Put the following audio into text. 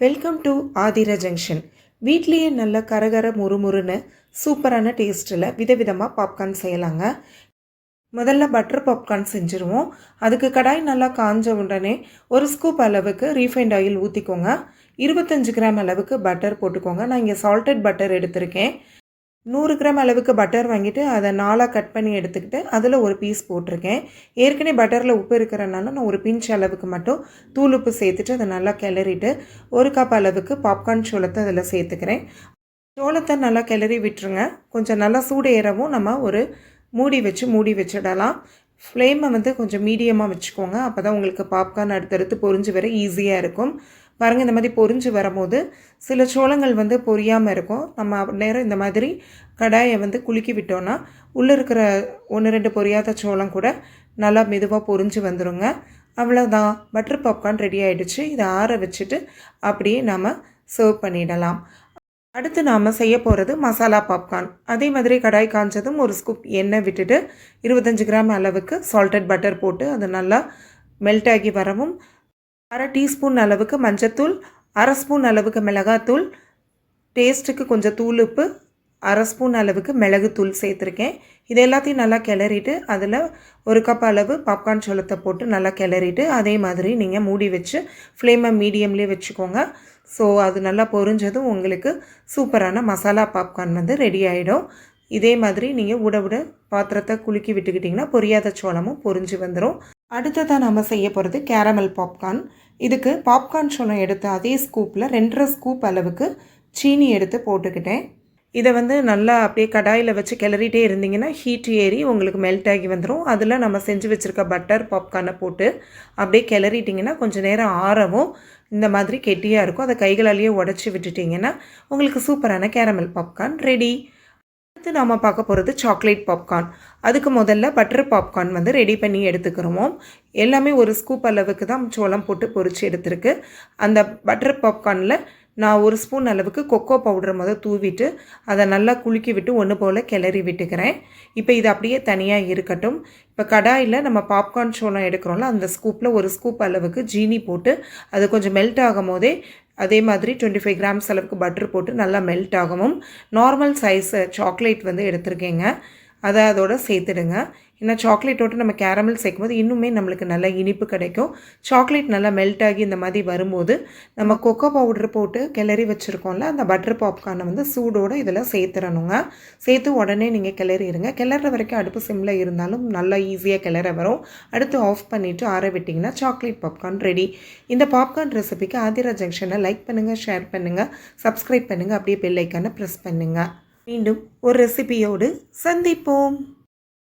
Welcome to Aadhira junction வீட்லேயே நல்ல கரகர முறுமுறுன்னு சூப்பரான டேஸ்ட்டில் விதவிதமாக பாப்கார்ன் செய்யலாங்க. முதல்ல பட்டர் பாப்கார்ன் செஞ்சுருவோம். அதுக்கு கடாய் நல்லா காஞ்ச உடனே ஒரு ஸ்கூப் அளவுக்கு ரீஃபைண்ட் ஆயில் ஊற்றிக்கோங்க இருபத்தஞ்சு கிராம் அளவுக்கு பட்டர் போட்டுக்கோங்க. நான் இங்கே சால்டட் பட்டர் எடுத்திருக்கேன். நூறு கிராம் அளவுக்கு பட்டர் வாங்கிட்டு அதை நாலாக கட் பண்ணி எடுத்துக்கிட்டு அதில் ஒரு பீஸ் போட்டிருக்கேன். ஏற்கனவே பட்டரில் உப்பு இருக்கிறனால நான் ஒரு பிஞ்ச் அளவுக்கு மட்டும் தூள் உப்பு சேர்த்துட்டு அதை நல்லா கிளறிட்டு ஒரு கப் அளவுக்கு பாப்கார்ன் சோளத்தை அதில் சேர்த்துக்கிறேன். சோளத்தை நல்லா கிளறி விட்டுருங்க. கொஞ்சம் நல்லா சூடு ஏறவும் நம்ம ஒரு மூடி வச்சு மூடி வச்சிடலாம். ஃப்ளேமை வந்து கொஞ்சம் மீடியமாக வச்சுக்கோங்க. அப்போ தான் உங்களுக்கு பாப்கார்ன் அடுத்தடுத்து பொரிஞ்சு வர ஈஸியாக இருக்கும். பாருங்கள் இந்த மாதிரி பொரிஞ்சு வரும்போது சில சோளங்கள் வந்து பொரியாமல் இருக்கும். நம்ம நேரம் இந்த மாதிரி கடாயை வந்து குலுக்கி விட்டோன்னா உள்ளே இருக்கிற ஒன்று ரெண்டு பொரியாத சோளம் கூட நல்லா மெதுவாக பொரிஞ்சு வந்துடுங்க அவ்வளோதான் பட்டர் பாப்கார்ன் ரெடி ஆகிடுச்சு இதை ஆற வச்சுட்டு அப்படியே நம்ம சர்வ் பண்ணிடலாம். அடுத்து நாம் செய்ய போகிறது மசாலா பாப்கார்ன் அதே மாதிரி கடாய் காஞ்சதும் ஒரு ஸ்கூப் எண்ணெய் விட்டுட்டு இருபத்தஞ்சி கிராம் அளவுக்கு சால்டட் பட்டர் போட்டு அது நல்லா மெல்ட் ஆகி வரவும் அரை டீஸ்பூன் அளவுக்கு மஞ்சத்தூள் அரை ஸ்பூன் அளவுக்கு மிளகாத்தூள் டேஸ்ட்டுக்கு கொஞ்சம் தூள் உப்பு அரை ஸ்பூன் அளவுக்கு மிளகுத்தூள் சேர்த்துருக்கேன். இது எல்லாத்தையும் நல்லா கிளறிட்டு அதில் ஒரு கப் அளவு பாப்கார்ன் சோளத்தை போட்டு நல்லா கிளறிட்டு அதே மாதிரி நீங்கள் மூடி வச்சு ஃப்ளேமை மீடியம்லேயே வச்சுக்கோங்க. ஸோ அது நல்லா பொரிஞ்சதும் உங்களுக்கு சூப்பரான மசாலா பாப்கார்ன் வந்து ரெடி ஆகிடும் இதே மாதிரி நீங்கள் உட விட பாத்திரத்தை குலுக்கி விட்டுக்கிட்டிங்கன்னா பொரியாத சோளமும் பொரிஞ்சு வந்துடும் அடுத்ததாக நம்ம செய்ய போகிறது கேரமல் பாப்கார்ன் இதுக்கு பாப்கார்ன் சோளம் எடுத்து அதே ஸ்கூப்பில் ரெண்டரை ஸ்கூப் அளவுக்கு சீனி எடுத்து போட்டுக்கிட்டேன். இதை வந்து நல்லா அப்படியே கடாயில் வச்சு கிளறிட்டே இருந்தீங்கன்னா ஹீட் ஏறி உங்களுக்கு மெல்ட் ஆகி வந்துடும் அதில் நம்ம செஞ்சு வச்சுருக்க பட்டர் பாப்கார்னை போட்டு அப்படியே கிளறிட்டிங்கன்னா கொஞ்சம் நேரம் ஆறவும் இந்த மாதிரி கெட்டியாக இருக்கும். அதை கைகளாலேயே உடச்சி விட்டுட்டிங்கன்னா உங்களுக்கு சூப்பரான கேரமல் பாப்கார்ன் ரெடி அடுத்து நாம் பார்க்க போகிறது சாக்லேட் பாப்கார்ன் அதுக்கு முதல்ல பட்டர் பாப்கார்ன் வந்து ரெடி பண்ணி எடுத்துக்கிறோமோ. எல்லாமே ஒரு ஸ்கூப் அளவுக்கு தான் சோளம் போட்டு பொறிச்சு எடுத்துருக்கு. அந்த பட்டர் பாப்கார்னில் நான் ஒரு ஸ்பூன் அளவுக்கு கொக்கோ பவுடர் முதல் தூவிட்டு அதை நல்லா குலுக்கி விட்டு ஒன்று போல் கிளறி விட்டுக்கிறேன். இப்போ இது அப்படியே தனியாக இருக்கட்டும். இப்போ கடாயில் நம்ம பாப்கார்ன் சோளம் எடுக்கிறோம்ல அந்த ஸ்கூப்பில் ஒரு ஸ்கூப் அளவுக்கு ஜீனி போட்டு அது கொஞ்சம் மெல்ட் ஆகும் போதே அதே மாதிரி டுவெண்ட்டி ஃபைவ் கிராம்ஸ் அளவுக்கு பட்டர் போட்டு நல்லா மெல்ட் ஆகவும் நார்மல் சைஸ் சாக்லேட் வந்து எடுத்திருக்கேங்க. அதை அதோட சேர்த்துடுங்க. ஏன்னா சாக்லேட்டோட நம்ம கேரமல் சேர்க்கும்போது இன்னுமே நம்மளுக்கு நல்ல இனிப்பு கிடைக்கும். சாக்லேட் நல்லா மெல்ட் ஆகி இந்த மாதிரி வரும்போது நம்ம கொக்கோ பவுடர் போட்டு கிளறி வச்சுருக்கோம்ல அந்த பட்டர் பாப்கார்னை வந்து சூடோடு இதில் சேர்த்துறணுங்க சேர்த்து உடனே நீங்கள் கிளறிடுங்க. கிளற வரைக்கும் அடுப்பு சிம்மில் இருந்தாலும் நல்லா ஈஸியாக கிளற வரும். அடுத்து ஆஃப் பண்ணிவிட்டு ஆற விட்டிங்கன்னா சாக்லேட் பாப்கார்ன் ரெடி இந்த பாப்கார்ன் ரெசிபிக்கு ஆதிரா ஜங்ஷனை லைக் பண்ணுங்கள் ஷேர் பண்ணுங்கள் சப்ஸ்கிரைப் பண்ணுங்கள் அப்படியே பெல்லைக்கான ப்ரெஸ் பண்ணுங்கள் மீண்டும் ஒரு ரெசிபியோடு சந்திப்போம்.